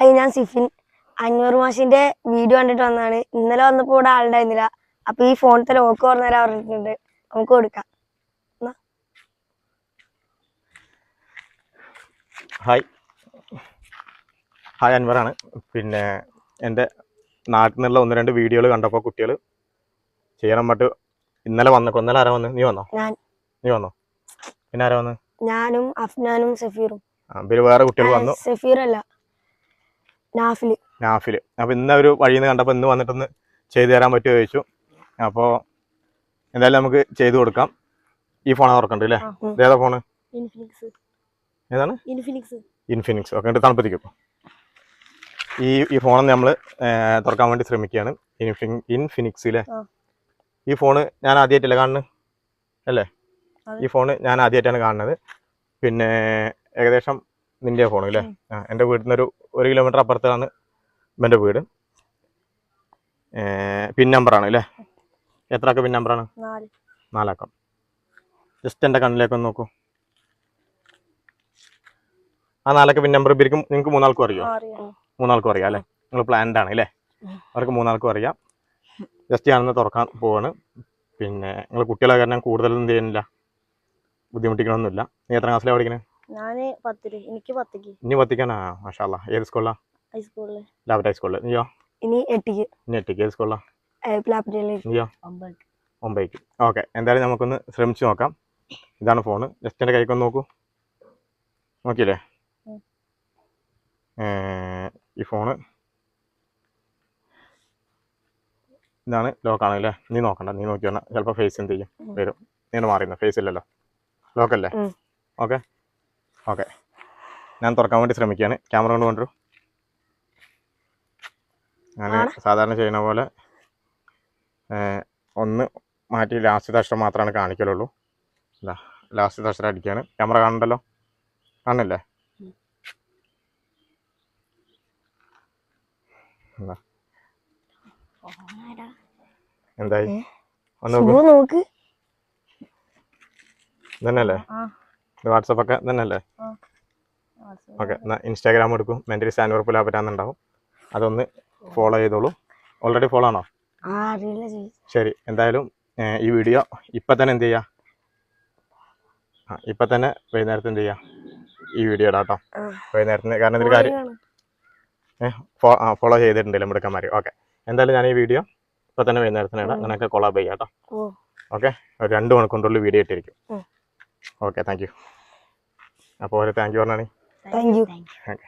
Hi ഞാൻ സിഫിൻ അഞ്ഞൂറ് മാഷിന്റെ വീഡിയോ കണ്ടിട്ട് വന്നതാണ്. ഇന്നലെ വന്നപ്പോൾ ഇവിടെ ആളുണ്ടായിരുന്നില്ല അപ്പൊ ഈ ഫോണിൽ ലോക്ക് പറഞ്ഞുതരാൻ പറഞ്ഞിട്ടുണ്ട്. നമുക്ക് കൊടുക്കാം. ഹായ് ഹായ് അൻവറാണ് പിന്നെ എന്റെ നാട്ടിൽ നിന്നുള്ള ഒന്ന് രണ്ട് വീഡിയോകൾ കണ്ടപ്പോൾ കുട്ടികൾ ചെയ്യണം മറ്റ് ഇന്നലെ വന്നു. ഇന്നലെ ആരാ വന്ന്? നീ വന്നോ? നീ വന്നോ? പിന്നെ ആരാ വന്ന്? ഞാനും അഫ്നാനും സഫീറും. ആ പിന്നെ വേറെ കുട്ടികൾ വന്നു. സഫീർ അല്ല നാഫിൽ. നാഫിൽ അപ്പൊ ഇന്ന് ഒരു വഴിയിൽ നിന്ന് കണ്ടപ്പോൾ ഇന്ന് വന്നിട്ടൊന്ന് ചെയ്തു തരാൻ പറ്റുമോ ചോദിച്ചു. അപ്പോൾ എന്തായാലും നമുക്ക് ചെയ്തു കൊടുക്കാം. ഈ ഫോൺ തുറക്കണ്ടത് അല്ലേ. ഇതേതാ ഫോണ്? ഇൻഫിനിക്സ്. ഏതാണ്? ഇൻഫിനിക്സ്. ഇൻഫിനിക്സ്. ഉണ്ട് തണുപ്പത്തിക്കും ഈ ഈ ഫോൺ നമ്മൾ തുറക്കാൻ വേണ്ടി ശ്രമിക്കുകയാണ്. ഇൻഫി ഇൻഫിനിക്സ് അല്ലേ ഈ ഫോണ് ഞാൻ ആദ്യമായിട്ടല്ലേ കാണുന്നത്? അല്ലേ? ഈ ഫോണ് ഞാൻ ആദ്യമായിട്ടാണ് കാണുന്നത്. പിന്നെ ഏകദേശം നിന്റെ ഫോൺ അല്ലേ? ആ എന്റെ വീട്ടിൽ നിന്ന് ഒരു കിലോമീറ്റർ അപ്പുറത്താണ് എന്റെ വീട്. പിൻ നമ്പറാണ് അല്ലേ? എത്ര അക്ക പിൻ നമ്പറാണ് നാല്. നാലാക്കം. ജസ്റ്റ് എന്റെ കണ്ണിലേക്ക് ഒന്ന് നോക്കൂ. ആ നാലക്ക പിൻ നമ്പർ ഇവർക്ക് നിങ്ങൾക്ക് മൂന്നാൾക്കും അറിയോ? മൂന്നാൾക്കും അറിയാം അല്ലേ? നിങ്ങൾ പ്ലാൻഡ് ആണ് അല്ലേ? അവർക്ക് മൂന്നാൾക്കും അറിയാം. ജസ്റ്റ് ഞാനൊന്ന് തുറക്കാൻ പോവാണ്. പിന്നെ നിങ്ങൾ കുട്ടികളെ കാരണം കൂടുതലൊന്നും ചെയ്യുന്നില്ല? ബുദ്ധിമുട്ടിക്കണമൊന്നുമില്ല. നീ എത്ര ക്ലാസ്സിലാണ് പഠിക്കുന്നത് ഞാൻ പത്തിൽ എനിക്ക് പത്തിക്ക്. ഇനി പത്തിക്കാനാ? മാഷാല്ല ഏത് സ്കൂളിലാണ് ഹൈസ്കൂളിൽ ലാബറ്റ് ഹൈസ്കൂളിൽ നീയോ ഇനി എട്ടിക്ക്. ഇനി എട്ടിക്ക്. ഏത് സ്കൂളിലാണ് പ്ലാപ്പിലേക്ക് നീയോ മുംബൈക്ക് ഓക്കെ. എന്തായാലും നമുക്കൊന്ന് ശ്രമിച്ചു നോക്കാം. ഇതാണ് ഫോണ്. ജസ്റ്റ് എന്റെ കൈക്കൊന്ന് നോക്കൂ. നോക്കിയില്ലേ? ഈ ഫോണ്. ഇതാണ് ലോക്കാണ് അല്ലേ? നീ നോക്കണ്ട. നീ നോക്കി വേണം ചിലപ്പോൾ ഫേസ് എന്ത് ചെയ്യും. വരും. നീ മാറിയുന്ന ഫേസ് ഇല്ലല്ലോ. ലോക്കല്ലേ. ഓക്കെ. ഓക്കെ. ഞാൻ തുറക്കാൻ വേണ്ടി ശ്രമിക്കുകയാണ്. ക്യാമറ കൊണ്ട് കൊണ്ടുവരും. ഞാൻ സാധാരണ ചെയ്യുന്ന പോലെ ഒന്ന് മാറ്റി ലാസ്റ്റ് അക്ഷരം മാത്രമാണ് കാണിക്കലുള്ളൂ. അല്ല ലാസ്റ്റ് അക്ഷരം അടിക്കുകയാണ്. ക്യാമറ കാണണ്ടല്ലോ കാണില്ലേ എന്തായി? ഒന്ന് നോക്ക്. ഇതന്നെയല്ലേ? വാട്സപ്പ് ഒക്കെ തന്നെയല്ലേ? ഓക്കെ എന്നാൽ ഇൻസ്റ്റാഗ്രാം എടുക്കും. മെന്റലി സാൻവർ പുലാപറ്റാന്നുണ്ടാവും അതൊന്ന് ഫോളോ ചെയ്തോളൂ. ഓൾറെഡി ഫോളോ ആണോ? ശരി എന്തായാലും ഈ വീഡിയോ ഇപ്പം തന്നെ എന്ത് ചെയ്യുക ആ ഇപ്പം തന്നെ വൈകുന്നേരത്ത് എന്ത് ചെയ്യുക ഈ വീഡിയോ ഇടാം കേട്ടോ വൈകുന്നേരത്തിന് കാരണം ഇതിൽ കാര്യം ഫോളോ ചെയ്തിട്ടുണ്ടല്ലോ മിടുക്കന്മാർ ഓക്കെ എന്തായാലും ഞാൻ ഈ വീഡിയോ ഇപ്പം തന്നെ വൈകുന്നേരത്തിന് ഇടാം. അങ്ങനെയൊക്കെ കൊളാബ് ചെയ്യാം കേട്ടോ ഓക്കെ ഒരു രണ്ട് മണിക്കൂറിന്റെ വീഡിയോ ഇട്ടിരിക്കും. ഓക്കെ താങ്ക് യു അപ്പോൾ ഒരു താങ്ക് യു പറഞ്ഞാണി താങ്ക് യു ഓക്കെ